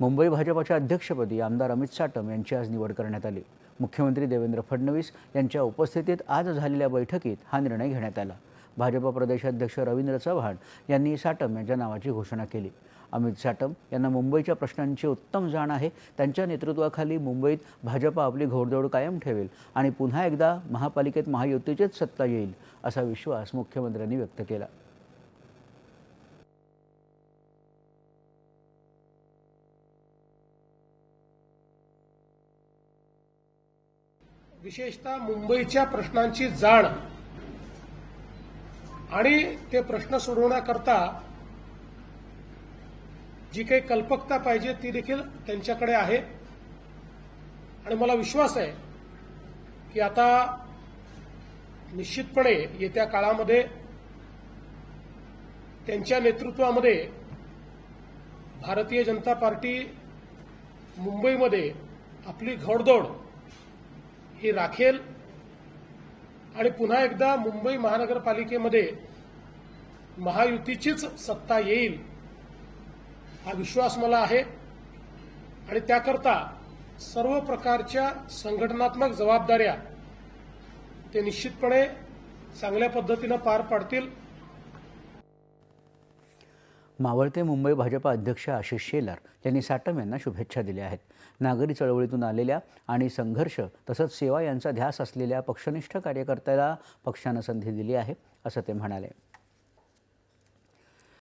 मुंबई भाजपाच्या अध्यक्षपदी आमदार अमित साटम यांची आज निवड करण्यात आली. मुख्यमंत्री देवेंद्र फडणवीस यांच्या उपस्थितीत आज झालेल्या बैठकीत हा निर्णय घेण्यात आला. भाजपा प्रदेशाध्यक्ष रवींद्र चव्हाण यांनी साटम यांच्या नावाची घोषणा केली. अमित साटम यांना मुंबईच्या प्रश्नांची उत्तम जाण आहे. त्यांच्या नेतृत्वाखाली मुंबईत भाजपा आपली घोडदौड कायम ठेवेल आणि पुन्हा एकदा महापालिकेत महायुतीचीच सत्ता येईल असा विश्वास मुख्यमंत्र्यांनी व्यक्त केला. विशेषतः मुंबईच्या प्रश्नांची जाण आणि ते प्रश्न सोडवण्याकरता जी काही कल्पकता पाहिजे ती देखील त्यांच्याकडे आहे. आणि मला विश्वास आहे की आता निश्चितपणे येत्या काळामध्ये त्यांच्या नेतृत्वामध्ये भारतीय जनता पार्टी मुंबईमध्ये आपली घोडदौड ही राखेल. आणि पुन्हा एकदा मुंबई महानगरपालिकेमध्ये महायुतीचीच सत्ता येईल हा विश्वास मला आहे. आणि त्याकरता सर्व प्रकारच्या संघटनात्मक जबाबदाऱ्या ते निश्चितपणे चांगल्या पद्धतीनं पार पाडतील. मावळते मुंबई भाजपा अध्यक्ष आशिष शेलार यांनी साटम यांना शुभेच्छा दिल्या आहेत. नागरी चळवळीतून आलेल्या आणि संघर्ष तसंच सेवा यांचा ध्यास असलेल्या पक्षनिष्ठ कार्यकर्त्याला पक्षानं संधी दिली आहे असं ते म्हणाले.